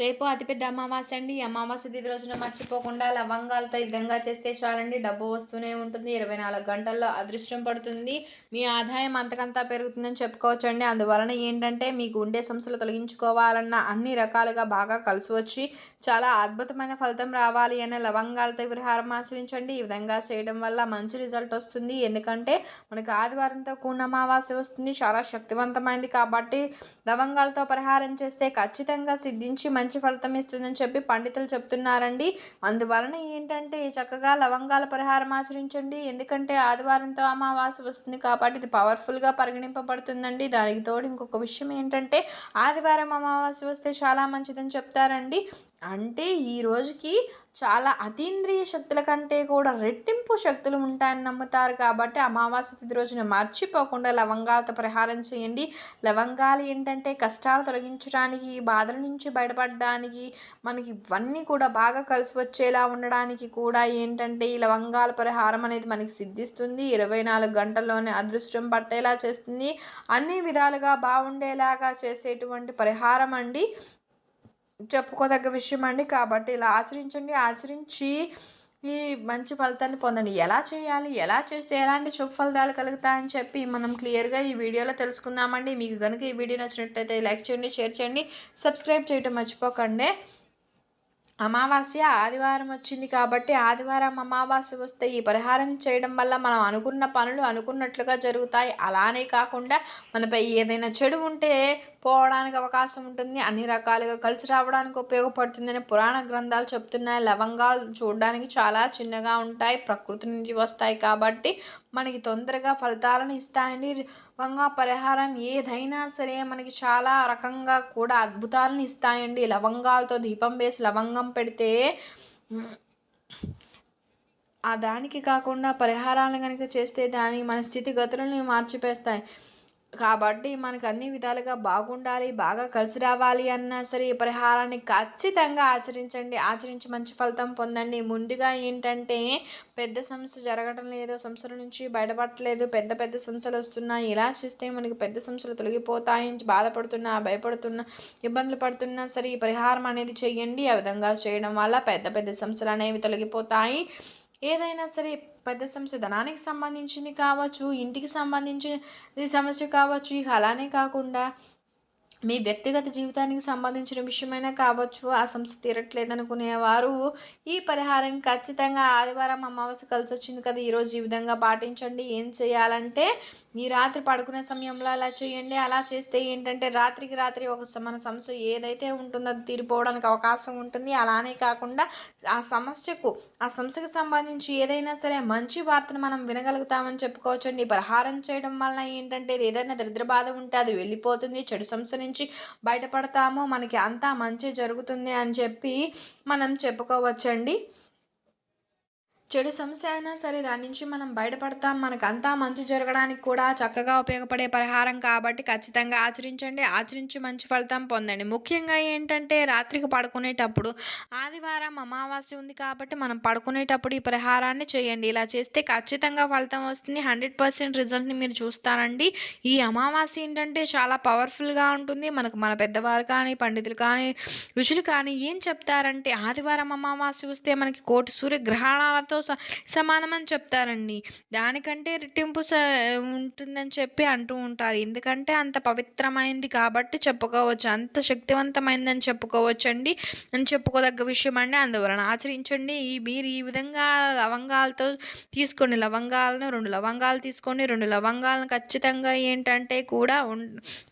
రేపు అతిపెద్ద అమావాస్య అండి. అమావాస్య తిథి రోజున మర్చిపోకుండా లవంగాలతో ఈ విధంగా చేస్తే చాలండి. డబ్బు వస్తూనే ఉంటుంది. ఇరవై నాలుగు గంటల్లో అదృష్టం పడుతుంది. మీ ఆదాయం అంతకంతా పెరుగుతుందని చెప్పుకోవచ్చండి. అందువలన ఏంటంటే మీకు ఉండే సమస్యలు తొలగించుకోవాలన్న అన్ని రకాలుగా బాగా కలిసి వచ్చి చాలా అద్భుతమైన ఫలితం రావాలి అనే లవంగాలతో విహారం ఆచరించండి. ఈ విధంగా చేయడం వల్ల మంచి రిజల్ట్ వస్తుంది. ఎందుకంటే మనకు ఆదివారంతో కూడిన అమావాస్య వస్తుంది. చాలా శక్తివంతమైంది కాబట్టి లవంగాలతో పరిహారం చేస్తే ఖచ్చితంగా సిద్ధించి మంచి మంచి ఫలితం ఇస్తుందని చెప్పి పండితులు చెప్తున్నారండి. అందువలన ఏంటంటే చక్కగా లవంగాల పరిహారం ఆచరించండి. ఎందుకంటే ఆదివారంతో అమావాస్య వస్తుంది కాబట్టి ఇది పవర్ఫుల్గా పరిగణింపబడుతుందండి. దానికి తోడు ఇంకొక విషయం ఏంటంటే ఆదివారం అమావాస్య వస్తే చాలా మంచిదని చెప్తారండి. అంటే ఈ రోజుకి చాలా అతీంద్రియ శక్తుల కంటే కూడా రెట్టింపు శక్తులు ఉంటాయని నమ్ముతారు కాబట్టి అమావాస్య తిథి రోజున మర్చిపోకుండా లవంగాలతో పరిహారం చేయండి. లవంగాలు ఏంటంటే కష్టాలు తొలగించడానికి బాధల నుంచి బయటపడడానికి మనకి ఇవన్నీ కూడా బాగా కలిసి వచ్చేలా ఉండడానికి కూడా ఏంటంటే ఈ లవంగాల పరిహారం అనేది మనకి సిద్ధిస్తుంది. ఇరవై నాలుగు గంటల్లోనే అదృష్టం పట్టేలా చేస్తుంది. అన్ని విధాలుగా బాగుండేలాగా చేసేటువంటి పరిహారం అండి. చెప్పుకోదగ్గ విషయం అండి. కాబట్టి ఇలా ఆచరించండి. ఆచరించి ఈ మంచి ఫలితాన్ని పొందండి. ఎలా చేయాలి? ఎలా చేస్తే ఎలాంటి శుభ ఫలితాలు కలుగుతాయని చెప్పి మనం క్లియర్గా ఈ వీడియోలో తెలుసుకుందామండి. మీకు కనుక ఈ వీడియో నచ్చినట్టయితే లైక్ చేయండి షేర్ చేయండి సబ్స్క్రైబ్ చేయటం మర్చిపోకండి. అమావాస్య ఆదివారం వచ్చింది కాబట్టి ఆదివారం అమావాస్య వస్తే ఈ పరిహారం చేయడం వల్ల మనం అనుకున్న పనులు అనుకున్నట్లుగా జరుగుతాయి. అలానే కాకుండా మనపై ఏదైనా చెడు ఉంటే పోవడానికి అవకాశం ఉంటుంది. అన్ని రకాలుగా కలిసి రావడానికి ఉపయోగపడుతుందని పురాణ గ్రంథాలు చెప్తున్నాయి. లవంగాలు చూడడానికి చాలా చిన్నగా ఉంటాయి. ప్రకృతి నుంచి వస్తాయి కాబట్టి మనకి తొందరగా ఫలితాలను ఇస్తాయండి. లవంగా పరిహారం ఏదైనా సరే మనకి చాలా రకంగా కూడా అద్భుతాలను ఇస్తాయండి. లవంగాలతో దీపం వేసి లవంగం పెడితే ఆ దానికి కాకుండా పరిహారాలను కనుక చేస్తే దాని మన స్థితిగతులను మార్చిపేస్తాయి. కాబట్టి మనకు అన్ని విధాలుగా బాగుండాలి బాగా కలిసి రావాలి అన్నా సరే ఈ పరిహారాన్ని ఖచ్చితంగా ఆచరించండి. ఆచరించి మంచి ఫలితం పొందండి. ముందుగా ఏంటంటే పెద్ద సమస్య జరగడం లేదు సమస్యల నుంచి బయటపడలేదు పెద్ద పెద్ద సమస్యలు వస్తున్నాయి ఇలా చేస్తే మనకి పెద్ద సమస్యలు తొలగిపోతాయి బాధపడుతున్నా భయపడుతున్నా ఇబ్బందులు పడుతున్నా సరే ఈ పరిహారం అనేది చేయండి. ఆ విధంగా చేయడం వల్ల పెద్ద పెద్ద సమస్యలు అనేవి తొలగిపోతాయి. ఏదైనా సరే పెద్ద సమస్య ధనానికి సంబంధించింది కావచ్చు ఇంటికి సంబంధించిన సమస్య కావచ్చు ఇక అలానే కాకుండా మీ వ్యక్తిగత జీవితానికి సంబంధించిన విషయమైనా కావచ్చు ఆ సమస్య తీరట్లేదనుకునే వారు ఈ పరిహారం ఖచ్చితంగా ఆదివారం అమావాస్య కలిసి వచ్చింది కదా ఈరోజు ఈ విధంగా పాటించండి. ఏం చేయాలంటే మీ రాత్రి పడుకునే సమయంలో అలా చేయండి. అలా చేస్తే ఏంటంటే రాత్రికి రాత్రి ఒక మన సమస్య ఏదైతే ఉంటుందో అది తీరిపోవడానికి అవకాశం ఉంటుంది. అలానే కాకుండా ఆ సమస్యకు ఆ సమస్యకు సంబంధించి ఏదైనా సరే మంచి వార్తను మనం వినగలుగుతామని చెప్పుకోవచ్చండి. పరిహారం చేయడం వలన ఏంటంటే ఏదైనా దరిద్ర బాధ ఉంటే అది వెళ్ళిపోతుంది. చెడు సమస్య నుంచి బయటపడతామో మనకి అంతా మంచి జరుగుతుంది అని చెప్పి మనం చెప్పుకోవచ్చండి. చెడు సమస్య అయినా సరే దాని నుంచి మనం బయటపడతాం. మనకు అంతా మంచి జరగడానికి కూడా చక్కగా ఉపయోగపడే పరిహారం కాబట్టి ఖచ్చితంగా ఆచరించండి. ఆచరించి మంచి ఫలితం పొందండి. ముఖ్యంగా ఏంటంటే రాత్రికి పడుకునేటప్పుడు ఆదివారం అమావాస్య ఉంది కాబట్టి మనం పడుకునేటప్పుడు ఈ పరిహారాన్ని చేయండి. ఇలా చేస్తే ఖచ్చితంగా ఫలితం వస్తుంది. హండ్రెడ్ పర్సెంట్ రిజల్ట్ని మీరు చూస్తారండి. ఈ అమావాస్య ఏంటంటే చాలా పవర్ఫుల్గా ఉంటుంది. మనకు మన పెద్దవారు కానీ పండితులు కానీ ఋషులు కానీ ఏం చెప్తారంటే ఆదివారం అమావాస్య వస్తే మనకి కోటి సూర్యగ్రహణాలతో సమానం సమానమని చెప్తారండి. దానికంటే రెట్టింపు స ఉంటుందని చెప్పి అంటూ ఉంటారు. ఎందుకంటే అంత పవిత్రమైంది కాబట్టి చెప్పుకోవచ్చు. అంత శక్తివంతమైందని చెప్పుకోవచ్చు అండి అని చెప్పుకోదగ్గ విషయం అండి. అందువలన ఆచరించండి. ఈ మీరు ఈ విధంగా లవంగాలతో తీసుకోండి. లవంగాలను రెండు లవంగాలు తీసుకొని రెండు లవంగాలను ఖచ్చితంగా ఏంటంటే కూడా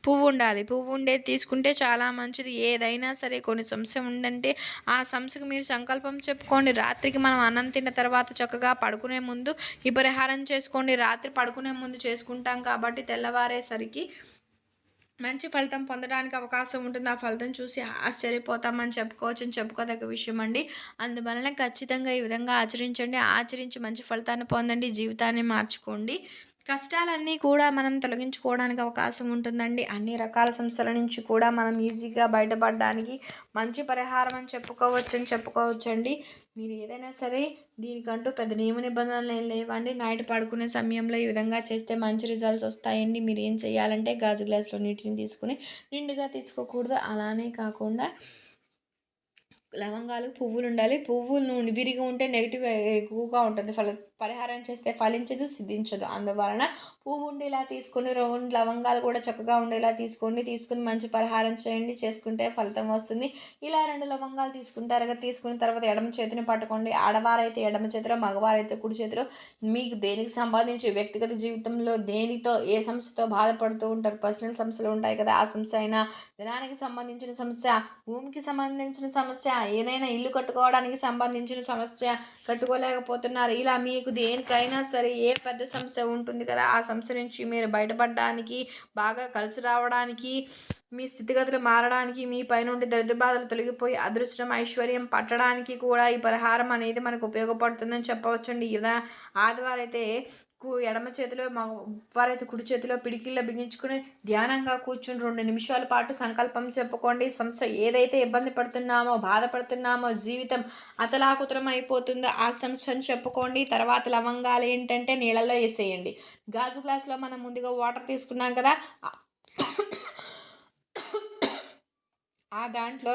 పువ్వు ఉండాలి. పువ్వు ఉండేది తీసుకుంటే చాలా మంచిది. ఏదైనా సరే కొన్ని సమస్య ఉందంటే ఆ సంశకు మీరు సంకల్పం చెప్పుకోండి. రాత్రికి మనం అన్నం తిన్న తర్వాత తర్వాత చక్కగా పడుకునే ముందు ఈ పరిహారం చేసుకోండి. రాత్రి పడుకునే ముందు చేసుకుంటాం కాబట్టి తెల్లవారేసరికి మంచి ఫలితం పొందడానికి అవకాశం ఉంటుంది. ఆ ఫలితం చూసి ఆశ్చర్యపోతామని చెప్పుకోవచ్చు అని చెప్పుకోదగ్గ విషయం అండి. అందువలన ఖచ్చితంగా ఈ విధంగా ఆచరించండి. ఆచరించి మంచి ఫలితాన్ని పొందండి. జీవితాన్ని మార్చుకోండి. కష్టాలన్నీ కూడా మనం తొలగించుకోవడానికి అవకాశం ఉంటుందండి. అన్ని రకాల సమస్యల నుంచి కూడా మనం ఈజీగా బయటపడడానికి మంచి పరిహారం అని చెప్పుకోవచ్చు అని చెప్పుకోవచ్చండి. మీరు ఏదైనా సరే దీనికంటూ పెద్ద నియమ నిబంధనలు ఏం లేవండి. నైట్ పడుకునే సమయంలో ఈ విధంగా చేస్తే మంచి రిజల్ట్స్ వస్తాయండి. మీరు ఏం చేయాలంటే గాజు గ్లాసులో నీటిని తీసుకుని నిండుగా తీసుకోకూడదు. అలానే కాకుండా లవంగాలు పువ్వులు ఉండాలి. పువ్వులు విరిగి ఉంటే నెగిటివ్ ఎక్కువగా ఉంటుంది. ఫల పరిహారం చేస్తే ఫలించదు సిద్ధించదు. అందువలన పువ్వు ఉండేలా తీసుకొని రెండు లవంగాలు కూడా చక్కగా ఉండేలా తీసుకోండి. తీసుకుని మంచి పరిహారం చేయండి. చేసుకుంటే ఫలితం వస్తుంది. ఇలా రెండు లవంగాలు తీసుకుంటారు కదా తీసుకున్న తర్వాత ఎడమ చేతిని పట్టుకోండి. ఆడవారైతే ఎడమ చేతిలో మగవారైతే కుడి చేతిలో. మీకు దేనికి సంబంధించి వ్యక్తిగత జీవితంలో దేనితో ఏ సమస్యతో బాధపడుతూ ఉంటారు? పర్సనల్ సమస్యలు ఉంటాయి కదా. ఆ సమస్య అయినా ధనానికి సంబంధించిన సమస్య భూమికి సంబంధించిన సమస్య ఏదైనా ఇల్లు కట్టుకోవడానికి సంబంధించిన సమస్య కట్టుకోలేకపోతున్నారు. ఇలా మీకు దేనికైనా సరే ఏ పెద్ద సమస్య ఉంటుంది కదా ఆ సమస్య నుంచి మీరు బయటపడడానికి బాగా కలిసి రావడానికి మీ స్థితిగతులు మారడానికి మీ పైనుండి దరిద్ర బాధలు తొలగిపోయి అదృష్టం ఐశ్వర్యం పట్టడానికి కూడా ఈ పరిహారం అనేది మనకు ఉపయోగపడుతుందని చెప్పవచ్చండి. ఇలా ఆదివారం అయితే ఎడమ చేతిలో మగవారైతే కుడి చేతిలో పిడికిల్లో బిగించుకుని ధ్యానంగా కూర్చుని రెండు నిమిషాల పాటు సంకల్పం చెప్పుకోండి. సంస్థ ఏదైతే ఇబ్బంది పడుతున్నామో బాధపడుతున్నామో జీవితం అతలాకుతలం అయిపోతుందో ఆ సంస్థను చెప్పుకోండి. తర్వాత లవంగాలు ఏంటంటే నీళ్ళల్లో వేసేయండి. గాజు గ్లాసులో మనం ముందుగా వాటర్ తీసుకున్నాం కదా ఆ దాంట్లో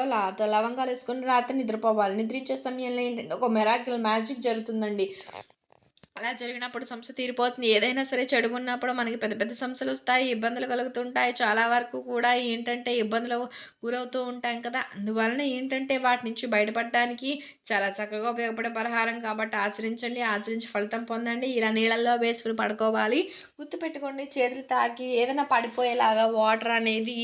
లవంగాలు వేసుకుని రాత్రి నిద్రపోవాలి. నిద్రించే సమయంలో ఏంటంటే ఒక మెరాకిల్ మ్యాజిక్ జరుగుతుందండి. అలా జరిగినప్పుడు సమస్య తీరిపోతుంది. ఏదైనా సరే చెడు ఉన్నప్పుడు మనకి పెద్ద పెద్ద సమస్యలు వస్తాయి ఇబ్బందులు కలుగుతుంటాయి. చాలా వరకు కూడా ఏంటంటే ఇబ్బందులు గురవుతూ ఉంటాం కదా. అందువలన ఏంటంటే వాటి నుంచి బయటపడడానికి చాలా చక్కగా ఉపయోగపడే పరిహారం కాబట్టి ఆచరించండి ఆచరించి ఫలితం పొందండి. ఇలా నీళ్ళల్లో వేసుకుని పడుకోవాలి. గుర్తుపెట్టుకోండి చేతులు తాకి ఏదైనా పడిపోయేలాగా వాటర్ అనేది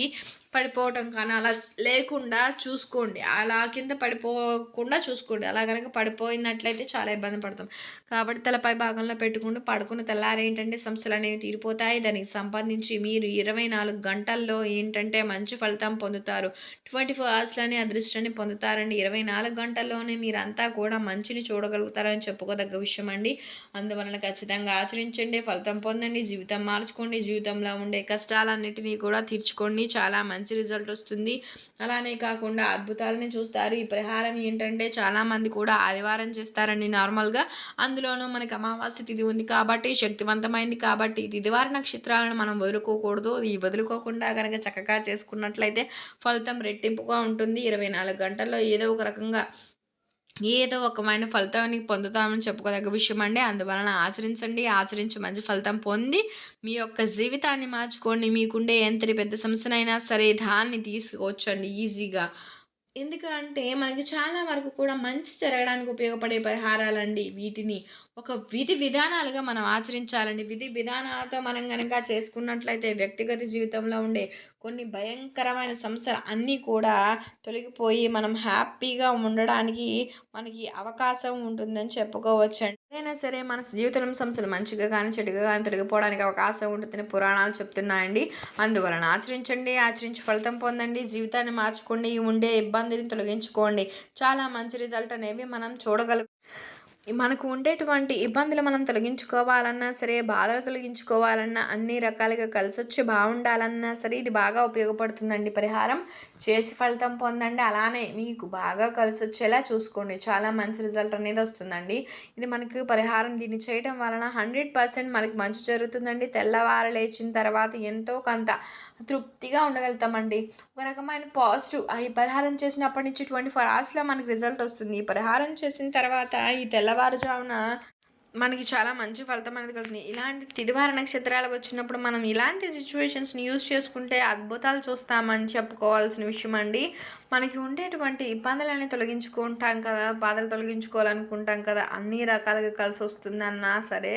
పడిపోవటం కానీ అలా లేకుండా చూసుకోండి. అలా కింద పడిపోకుండా చూసుకోండి. అలా కనుక పడిపోయినట్లయితే చాలా ఇబ్బంది పడతాం. కాబట్టి తలపై భాగంలో పెట్టుకుంటూ పడుకున్న తెల్లారి ఏంటంటే సమస్యలు అనేవి తీరిపోతాయి. దానికి సంబంధించి మీరు ఇరవై నాలుగు గంటల్లో ఏంటంటే మంచి ఫలితం పొందుతారు. ట్వంటీ ఫోర్ అవర్స్లోనే అదృష్టాన్ని పొందుతారండి. ఇరవై నాలుగు గంటల్లోనే మీరంతా కూడా మంచిని చూడగలుగుతారని చెప్పుకోదగ్గ విషయం అండి. అందువలన ఖచ్చితంగా ఆచరించండి ఫలితం పొందండి జీవితం మార్చుకోండి జీవితంలో ఉండే కష్టాలన్నిటినీ కూడా తీర్చుకోండి. చాలా మంచి రిజల్ట్ వస్తుంది. అలానే కాకుండా అద్భుతాలని చూస్తారు. ఈ పరిహారం ఏంటంటే చాలామంది కూడా ఆదివారం చేస్తారండి నార్మల్గా. అందులోనూ మనకి అమావాస్య తిథి ఉంది కాబట్టి శక్తివంతమైంది కాబట్టి తిథివార నక్షత్రాలను మనం వదులుకోకూడదు. ఈ వదులుకోకుండా కనుక చక్కగా చేసుకున్నట్లయితే ఫలితం రెట్టింపుగా ఉంటుంది. ఇరవై నాలుగు గంటల్లో ఏదో ఒక రకంగా ఏదో ఒకమైన ఫలితాన్ని పొందుతామని చెప్పుకోదగ్గ విషయం అండి అందువలన ఆచరించండి ఆచరించి మంచి ఫలితం పొంది మీ యొక్క జీవితాన్ని మార్చుకోండి. మీకుండే ఎంతటి పెద్ద సమస్యనైనా సరే దాన్ని తీసుకోవచ్చండి ఈజీగా. ఎందుకంటే మనకి చాలా వరకు కూడా మంచి జరగడానికి ఉపయోగపడే పరిహారాలండి వీటిని. ఒక విధి విధానాలుగా మనం ఆచరించాలండి. విధి విధానాలతో మనం కనుక చేసుకున్నట్లయితే వ్యక్తిగత జీవితంలో ఉండే కొన్ని భయంకరమైన సమస్యలు అన్నీ కూడా తొలగిపోయి మనం హ్యాపీగా ఉండడానికి మనకి అవకాశం ఉంటుందని చెప్పుకోవచ్చండి. ఏదైనా సరే మన జీవితంలో సమస్యలు మంచిగా కానీ చెడుగా కానీ తొలగిపోవడానికి అవకాశం ఉంటుందని పురాణాలు చెప్తున్నాయండి. అందువలన ఆచరించండి ఆచరించి ఫలితం పొందండి. జీవితాన్ని మార్చుకోండి ఉండే ఇబ్బందిని తొలగించుకోండి. చాలా మంచి రిజల్ట్ అనేవి మనం చూడగలుగు మనకు ఉండేటువంటి ఇబ్బందులు మనం తొలగించుకోవాలన్నా సరే బాధలు తొలగించుకోవాలన్నా అన్ని రకాలుగా కలిసి వచ్చి బాగుండాలన్నా సరే ఇది బాగా ఉపయోగపడుతుందండి. పరిహారం చేసి ఫలితం పొందండి. అలానే మీకు బాగా కలిసి వచ్చేలా చూసుకోండి. చాలా మంచి రిజల్ట్ అనేది వస్తుందండి. ఇది మనకు పరిహారం దీన్ని చేయడం వలన హండ్రెడ్ పర్సెంట్ మనకి మంచి జరుగుతుందండి. తెల్లవారు లేచిన తర్వాత ఎంతో కొంత తృప్తిగా ఉండగలుగుతామండి. ఒక రకమైన పాజిటివ్ ఈ పరిహారం చేసినప్పటి నుంచి ట్వంటీ ఫోర్ అవర్స్లో మనకి రిజల్ట్ వస్తుంది. ఈ పరిహారం చేసిన తర్వాత ఈ తెల్లవారుజామున మనకి చాలా మంచి ఫలితం అనేది కలుగుతుంది. ఇలాంటి తిదివార నక్షత్రాలు వచ్చినప్పుడు మనం ఇలాంటి సిచ్యువేషన్స్ని యూజ్ చేసుకుంటే అద్భుతాలు చూస్తామని చెప్పుకోవాల్సిన విషయం అండి. మనకి ఉండేటువంటి ఇబ్బందులన్నీ తొలగించుకుంటాం కదా బాధలు తొలగించుకోవాలనుకుంటాం కదా అన్ని రకాలుగా కలిసి వస్తుందన్నా సరే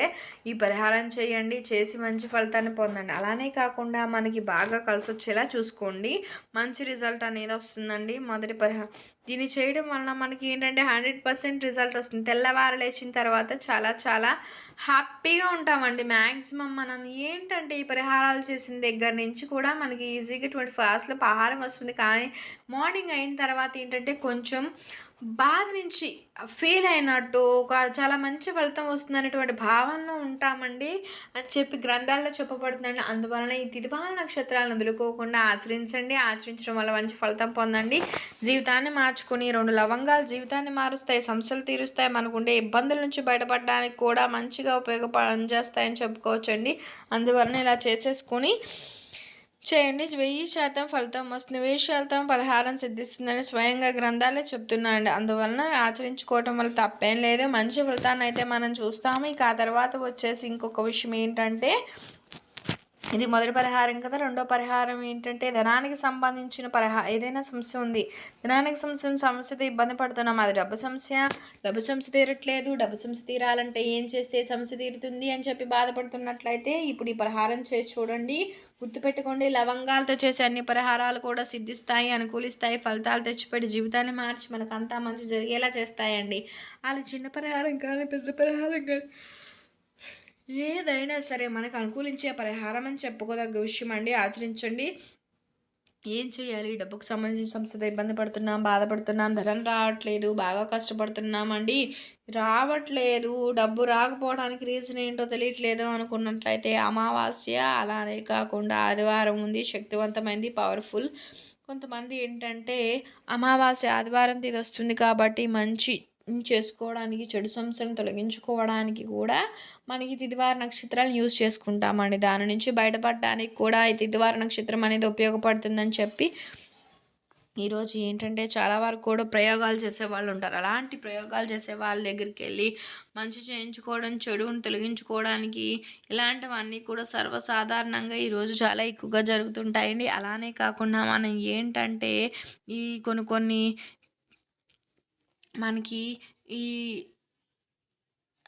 ఈ పరిహారం చేయండి చేసి మంచి ఫలితాన్ని పొందండి. అలానే కాకుండా మనకి బాగా కలిసి వచ్చేలా చూసుకోండి. మంచి రిజల్ట్ అనేది వస్తుందండి. మొదటి పరిహారం దీన్ని చేయడం వలన మనకి ఏంటంటే హండ్రెడ్ పర్సెంట్ రిజల్ట్ వస్తుంది. తెల్లవారు లేచిన తర్వాత చాలా చాలా హ్యాపీగా ఉంటామండి. మ్యాక్సిమం మనం ఏంటంటే ఈ పరిహారాలు చేసిన దగ్గర నుంచి కూడా మనకి ఈజీగా ట్వంటీ ఫోర్ అవర్స్లో ఆహారం వస్తుంది. కానీ మార్నింగ్ అయిన తర్వాత ఏంటంటే కొంచెం బాధ నుంచి ఫీల్ అయినట్టు ఒక చాలా మంచి ఫలితం వస్తుందనేటువంటి భావనలో ఉంటామండి అని చెప్పి గ్రంథాల్లో చెప్పబడుతుందండి. అందువలన ఈ తిదివార నక్షత్రాలను వదులుకోకుండా ఆచరించండి. ఆచరించడం వల్ల మంచి ఫలితం పొందండి. జీవితాన్ని మార్చుకుని రెండు లవంగాలు జీవితాన్ని మారుస్తాయి సమస్యలు తీరుస్తాయి మనకుండే ఇబ్బందుల నుంచి బయటపడడానికి కూడా మంచిగా ఉపయోగ చేస్తాయని చెప్పుకోవచ్చండి. అందువలన ఇలా చేసేసుకొని చేయండి. వెయ్యి శాతం ఫలితం వస్తుంది. వెయ్యి శాతం పలహారం సిద్ధిస్తుందని స్వయంగా గ్రంథాలే చెప్తున్నాయండి. అందువలన ఆచరించుకోవటం వల్ల తప్పేం లేదు. మంచి ఫలితాన్ని అయితే మనం చూస్తాము. ఇక ఆ తర్వాత వచ్చేసి ఇంకొక విషయం ఏంటంటే ఇది మొదటి పరిహారం కదా. రెండో పరిహారం ఏంటంటే ధనానికి సంబంధించిన పరిహా ఏదైనా సమస్య ఉంది. ధనానికి సంబంధించిన సమస్యతో ఇబ్బంది పడుతున్నాం. అది డబ్బు సమస్య. డబ్బు సమస్య తీరట్లేదు. డబ్బు సమస్య తీరాలంటే ఏం చేస్తే సమస్య తీరుతుంది అని చెప్పి బాధపడుతున్నట్లయితే ఇప్పుడు ఈ పరిహారం చేసి చూడండి. గుర్తుపెట్టుకోండి. లవంగాలతో చేసే అన్ని పరిహారాలు కూడా సిద్ధిస్తాయి అనుకూలిస్తాయి. ఫలితాలు తెచ్చిపెట్టి జీవితాన్ని మార్చి మనకంతా మంచి జరిగేలా చేస్తాయండి. అది చిన్న పరిహారం కానీ పెద్ద పరిహారం కానీ ఏదైనా సరే మనకు అనుకూలించే పరిహారం అని చెప్పుకోదగ్గ విషయం అండి. ఆచరించండి. ఏం చేయాలి? డబ్బుకు సంబంధించిన సంస్థతో ఇబ్బంది పడుతున్నాం బాధపడుతున్నాం ధనం రావట్లేదు బాగా కష్టపడుతున్నామండి రావట్లేదు. డబ్బు రాకపోవడానికి రీజన్ ఏంటో తెలియట్లేదు అనుకున్నట్లయితే అమావాస్య అలానే కాకుండా ఆదివారం ఉంది. శక్తివంతమైంది పవర్ఫుల్ కొంతమంది ఏంటంటే అమావాస్య ఆదివారం తీది వస్తుంది కాబట్టి మంచి చేసుకోవడానికి చెడు సంస్థను తొలగించుకోవడానికి కూడా మనకి తిదివార నక్షత్రాలను యూజ్ చేసుకుంటామండి. దాని నుంచి బయటపడడానికి కూడా ఈ తిదివార నక్షత్రం అనేది ఉపయోగపడుతుందని చెప్పి ఈరోజు ఏంటంటే చాలా వరకు కూడా ప్రయోగాలు చేసే వాళ్ళు ఉంటారు. అలాంటి ప్రయోగాలు చేసే వాళ్ళ దగ్గరికి వెళ్ళి మంచి చేయించుకోవడం చెడుని తొలగించుకోవడానికి ఇలాంటివన్నీ కూడా సర్వసాధారణంగా ఈరోజు చాలా ఎక్కువగా జరుగుతుంటాయండి. అలానే కాకుండా మనం ఏంటంటే ఈ కొన్ని కొన్ని మనకి ఈ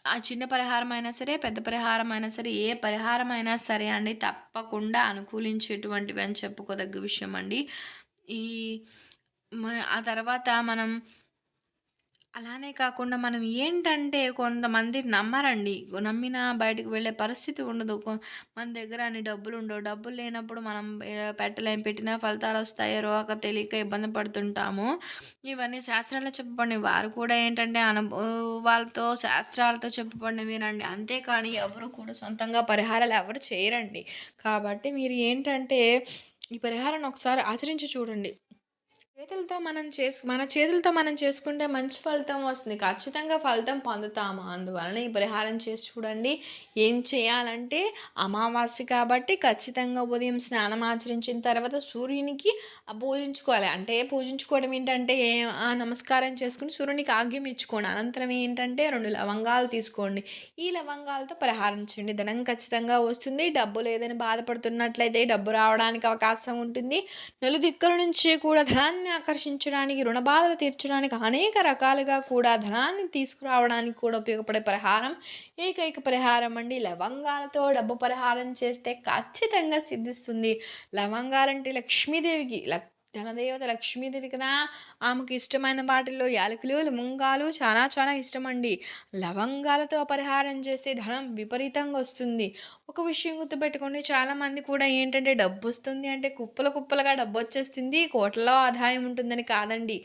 ఆ చిన్న పరిహారం అయినా సరే పెద్ద పరిహారం అయినా సరే ఏ పరిహారం అయినా సరే అండి తప్పకుండా అనుకూలించేటువంటివి అని చెప్పుకోదగ్గ విషయం అండి ఈ ఆ తర్వాత మనం అలానే కాకుండా మనం ఏంటంటే కొంతమంది నమ్మరండి. నమ్మిన బయటకు వెళ్ళే పరిస్థితి ఉండదు. మన దగ్గర అన్ని డబ్బులు ఉండవు. డబ్బులు లేనప్పుడు మనం పెట్టలేం. పెట్టినా ఫలితాలు వస్తాయో రోక తెలియక ఇబ్బంది పడుతుంటాము. ఇవన్నీ శాస్త్రాలు చెప్పబడి వారు కూడా ఏంటంటే వాళ్ళతో శాస్త్రాలతో చెప్పబడినవినండి అంతేకాని ఎవరు కూడా సొంతంగా పరిహారాలు ఎవరు చేయరండి. కాబట్టి మీరు ఏంటంటే ఈ పరిహారాన్ని ఒకసారి ఆచరించి చూడండి. చేతులతో మనం చేసు మన చేతులతో మనం చేసుకుంటే మంచి ఫలితం వస్తుంది. ఖచ్చితంగా ఫలితం పొందుతాము. అందువలన ఈ పరిహారం చేసి చూడండి. ఏం చేయాలంటే అమావాస్య కాబట్టి ఖచ్చితంగా ఉదయం స్నానం ఆచరించిన తర్వాత సూర్యునికి పూజించుకోవాలి. అంటే పూజించుకోవడం ఏంటంటే ఏ నమస్కారం చేసుకుని సూర్యునికి ఆగ్యం ఇచ్చుకోండి. అనంతరం ఏంటంటే రెండు లవంగాలు తీసుకోండి. ఈ లవంగాలతో పరిహారం చేయండి. ధనం ఖచ్చితంగా వస్తుంది. డబ్బు లేదని బాధపడుతున్నట్లయితే డబ్బు రావడానికి అవకాశం ఉంటుంది. నలుదిక్కుల నుంచి కూడా ధనాన్ని ఆకర్షించడానికి రుణ బాధలు తీర్చడానికి అనేక రకాలుగా కూడా ధనాన్ని తీసుకురావడానికి కూడా ఉపయోగపడే పరిహారం ఏకైక పరిహారం అండి. లవంగాలతో డబ్బు పరిహారం చేస్తే ఖచ్చితంగా సిద్ధిస్తుంది. లవంగాలంటే లక్ష్మీదేవికి ధనదేవత లక్ష్మీదేవి కదా. ఆమెకు ఇష్టమైన వాటిల్లో యాలకులు లవంగాలు చాలా చాలా ఇష్టం అండి లవంగాలతో పరిహారం చేస్తే ధనం విపరీతంగా వస్తుంది. ఒక విషయం గుర్తుపెట్టుకోండి చాలామంది కూడా ఏంటంటే డబ్బు వస్తుంది అంటే కుప్పల కుప్పలుగా డబ్బు వచ్చేస్తుంది కోట్లలో ఆదాయం ఉంటుందని కాదండి.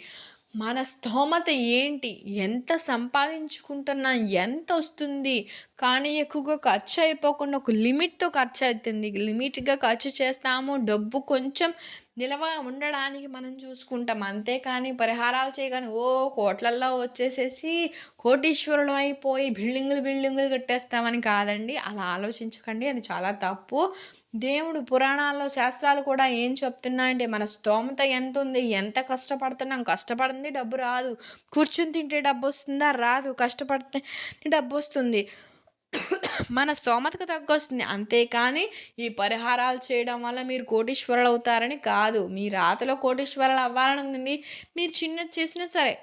మన స్తోమత ఏంటి? ఎంత సంపాదించుకుంటున్నా ఎంత వస్తుంది? కానీ ఎక్కువగా ఖర్చు అయిపోకుండా ఒక లిమిట్తో ఖర్చు అవుతుంది. లిమిట్గా ఖర్చు చేస్తాము డబ్బు కొంచెం నిలవ ఉండడానికి మనం చూసుకుంటాం. అంతేకాని పరిహారాలు చేయగానే ఓ కోట్లల్లో వచ్చేసేసి కోటీశ్వరులు అయిపోయి బిల్డింగులు బిల్డింగులు కట్టేస్తామని కాదండి. అలా ఆలోచించకండి. అది చాలా తప్పు. దేవుడు పురాణాల్లో శాస్త్రాలు కూడా ఏం చెప్తున్నాయంటే మన స్తోమత ఎంత ఉంది ఎంత కష్టపడుతున్నాం కష్టపడింది డబ్బు రాదు. కూర్చుని తింటే డబ్బు వస్తుందా? రాదు. కష్టపడితే డబ్బు వస్తుంది. మన స్తోమతకు తగ్గొస్తుంది. అంతేకాని ఈ పరిహారాలు చేయడం వల్ల మీరు కోటీశ్వరులు అవుతారని కాదు. మీ రాతలో కోటీశ్వరులు అవ్వాలని ఉందండి మీరు చిన్నది చేసినా సరే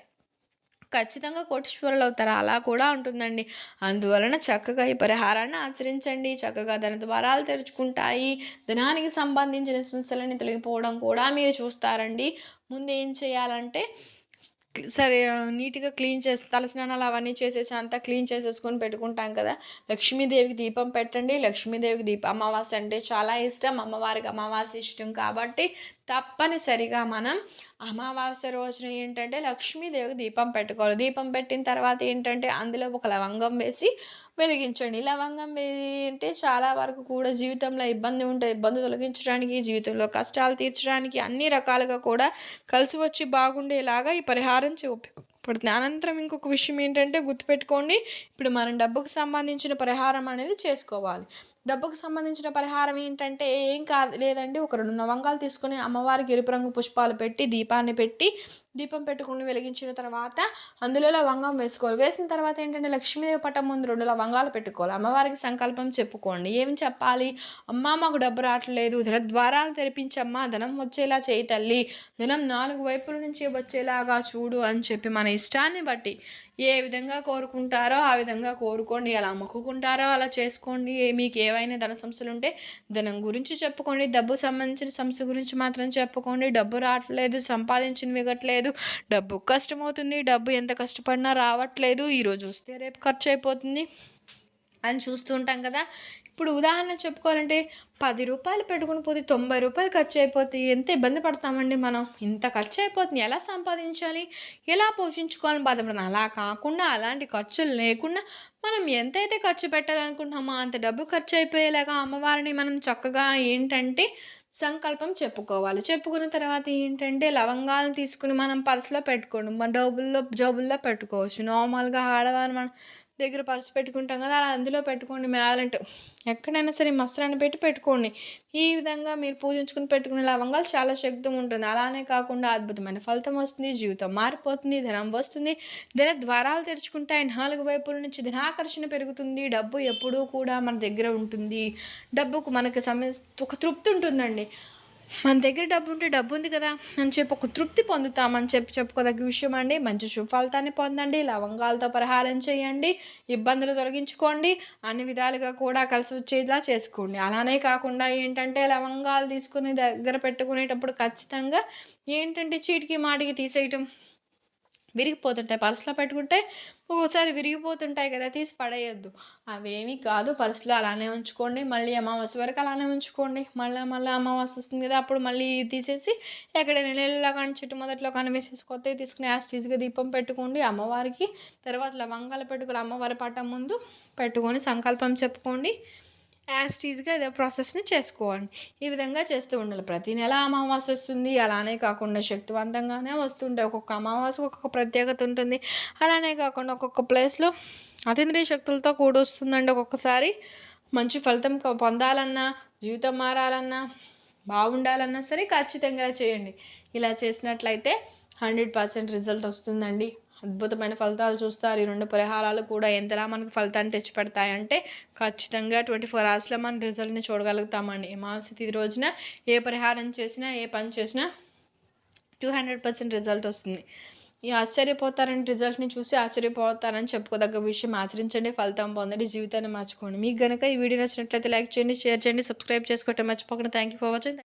ఖచ్చితంగా కోటీశ్వరులు అవుతారు అలా కూడా ఉంటుందండి. అందువలన చక్కగా ఈ పరిహారాన్ని ఆచరించండి. చక్కగా ధన ద్వారాలు తెరుచుకుంటాయి. ధనానికి సంబంధించిన సమస్యలని తొలగిపోవడం కూడా మీరు చూస్తారండి. ముందు ఏం చేయాలంటే సరే నీట్గా క్లీన్ చేసి తలస్నానాలు అవన్నీ చేసేసి అంతా క్లీన్ చేసేసుకొని పెట్టుకుంటాం కదా. లక్ష్మీదేవికి దీపం పెట్టండి. లక్ష్మీదేవికి దీపం అమావాస్య అంటే చాలా ఇష్టం. అమ్మవారికి అమావాస్య ఇష్టం కాబట్టి తప్పనిసరిగా మనం అమావాస్య రోజున ఏంటంటే లక్ష్మీదేవికి దీపం పెట్టుకోవాలి. దీపం పెట్టిన తర్వాత ఏంటంటే అందులో ఒక లవంగం వేసి వెలిగించండి. లవంగం అంటే చాలా వరకు కూడా జీవితంలో ఇబ్బంది ఉంటే ఇబ్బంది తొలగించడానికి జీవితంలో కష్టాలు తీర్చడానికి అన్ని రకాలుగా కూడా కలిసి వచ్చి బాగుండేలాగా ఈ పరిహారం ఉపయోగపడుతుంది అనంతరం ఇంకొక విషయం ఏంటంటే గుర్తుపెట్టుకోండి. ఇప్పుడు మనం డబ్బుకు సంబంధించిన పరిహారం అనేది చేసుకోవాలి. డబ్బుకు సంబంధించిన పరిహారం ఏంటంటే ఏం కాదు లేదండి ఒక రెండు లవంగాలు తీసుకొని అమ్మవారికి ఎరుపు రంగు పుష్పాలు పెట్టి దీపాన్ని పెట్టి దీపం పెట్టుకుని వెలిగించిన తర్వాత అందులో లవంగం వేసుకోవాలి. వేసిన తర్వాత ఏంటంటే లక్ష్మీదేవి పట్టం ముందు రెండు లవంగాలు పెట్టుకోవాలి. అమ్మవారికి సంకల్పం చెప్పుకోండి. ఏం చెప్పాలి? అమ్మ మాకు డబ్బు రావట్లేదు. ధన ద్వారాలు తెరిపించమ్మా ధనం వచ్చేలా చేయి తల్లి. ధనం నాలుగు వైపుల నుంచి వచ్చేలాగా చూడు అని చెప్పి మన ఇష్టాన్ని బట్టి ఏ విధంగా కోరుకుంటారో ఆ విధంగా కోరుకోండి. ఎలా మొక్కుకుంటారో అలా చేసుకోండి. మీకు ఏవైనా ధన సమస్యలు ఉంటే ధనం గురించి చెప్పుకోండి. డబ్బు సంబంధించిన సమస్య గురించి మాత్రం చెప్పుకోండి. డబ్బు రావట్లేదు సంపాదించిన మిగట్లేదు లేదు డబ్బు కష్టమవుతుంది. డబ్బు ఎంత కష్టపడినా రావట్లేదు. ఈరోజు వస్తే రేపు ఖర్చు అయిపోతుంది అని చూస్తూ ఉంటాం కదా. ఇప్పుడు ఉదాహరణ చెప్పుకోవాలంటే పది రూపాయలు పెట్టుకుని పోతే తొంభై రూపాయలు ఖర్చు అయిపోతాయి ఎంత ఇబ్బంది పడతామండి మనం? ఇంత ఖర్చు అయిపోతుంది. ఎలా సంపాదించాలి? ఎలా పోషించుకోవాలని బాధపడుతుంది అలా కాకుండా అలాంటి ఖర్చులు లేకుండా మనం ఎంతైతే ఖర్చు పెట్టాలనుకుంటున్నామో అంత డబ్బు ఖర్చు అయిపోయేలాగా అమ్మవారిని మనం చక్కగా ఏంటంటే సంకల్పం చెప్పుకోవాలి. చెప్పుకున్న తర్వాత ఏంటంటే లవంగాలు తీసుకుని మనం పర్సులో పెట్టుకోండి మన డబ్బుల్లో జోబుల్లో పెట్టుకోవచ్చు. నార్మల్గా ఆడవారు మనం దగ్గర పర్సు పెట్టుకుంటాం కదా అలా అందులో పెట్టుకోండి మేలంట్ ఎక్కడైనా సరే మస్త్రాన్ని పెట్టి పెట్టుకోండి. ఈ విధంగా మీరు పూజించుకుని పెట్టుకునే లవంగాలు చాలా శక్తి ఉంటుంది. అలానే కాకుండా అద్భుతమైన ఫలితం వస్తుంది జీవితం మారిపోతుంది ధనం వస్తుంది. ధన ద్వారాలు తెరుచుకుంటాయి నాలుగు వైపుల నుంచి ధనాకర్షణ పెరుగుతుంది. డబ్బు ఎప్పుడూ కూడా మన దగ్గర ఉంటుంది. డబ్బుకు మనకి సమయ ఒక తృప్తి ఉంటుందండి. మన దగ్గర డబ్బు ఉంటే డబ్బు ఉంది కదా అని చెప్పి ఒక తృప్తి పొందుతామని చెప్పి చెప్పుకోదగ్గ విషయం అండి. మంచి సుఫలితాన్ని పొందండి లవంగాలతో పరిహారం చేయండి ఇబ్బందులు తొలగించుకోండి అన్ని విధాలుగా కూడా కలిసి వచ్చేలా చేసుకోండి. అలానే కాకుండా ఏంటంటే లవంగాలు తీసుకుని దగ్గర పెట్టుకునేటప్పుడు ఖచ్చితంగా ఏంటంటే చీటికి మాటికి తీసేయటం విరిగిపోతుంటాయి. పర్సులో పెట్టుకుంటే ఒక్కోసారి విరిగిపోతుంటాయి కదా తీసి పడేయద్దు. అవేమీ కాదు పర్సులో అలానే ఉంచుకోండి. మళ్ళీ అమావాస్య వరకు అలానే ఉంచుకోండి. మళ్ళీ మళ్ళీ అమావాస్య వస్తుంది కదా అప్పుడు మళ్ళీ తీసేసి ఎక్కడైనా నెలలో కానీ చెట్టు మొదట్లో కానీ వేసేసి కొత్తవి తీసుకుని యాస్టీజ్గా దీపం పెట్టుకోండి. అమ్మవారికి తర్వాత లవంగాలు పెట్టుకుని అమ్మవారి పట్టం ముందు పెట్టుకొని సంకల్పం చెప్పుకోండి. యాస్టీజ్గా ఇదే ప్రాసెస్ని చేసుకోండి ఈ విధంగా చేస్తూ ఉండాలి. ప్రతి నెల అమావాస్య వస్తుంది. అలానే కాకుండా శక్తివంతంగానే వస్తుంటాయి ఒక్కొక్క అమావాస్య ఒక్కొక్క ప్రత్యేకత ఉంటుంది. అలానే కాకుండా ఒక్కొక్క ప్లేస్లో అతీంద్రియ శక్తులతో కూడి వస్తుందండి ఒక్కొక్కసారి. మంచి ఫలితం పొందాలన్నా జీవితం మారాలన్నా బాగుండాలన్నా సరే ఖచ్చితంగా చేయండి. ఇలా చేసినట్లయితే హండ్రెడ్ పర్సెంట్ రిజల్ట్ వస్తుందండి. అద్భుతమైన ఫలితాలు చూస్తారు. ఈ రెండు పరిహారాలు కూడా ఎంతలా మనకు ఫలితాన్ని తెచ్చిపెడతాయంటే ఖచ్చితంగా ట్వంటీ ఫోర్ అవర్స్లో మన రిజల్ట్ని చూడగలుగుతామండి. అమావాస్య తిది రోజున ఏ పరిహారం చేసినా ఏ పని చేసినా టూ హండ్రెడ్ పర్సెంట్ రిజల్ట్ వస్తుంది. ఈ ఆశ్చర్యపోతారని రిజల్ట్ని చూసి ఆశ్చర్యపోతారని చెప్పుకోదగ్గ విషయం ఆచరించండి. ఫలితం పొందండి. జీవితాన్ని మార్చుకోండి. మీకు కనుక ఈ వీడియో నచ్చినట్లయితే లైక్ చేయండి షేర్ చేయండి సబ్స్క్రైబ్ చేసుకోవటం మర్చిపోకుండా. Thank you for watching.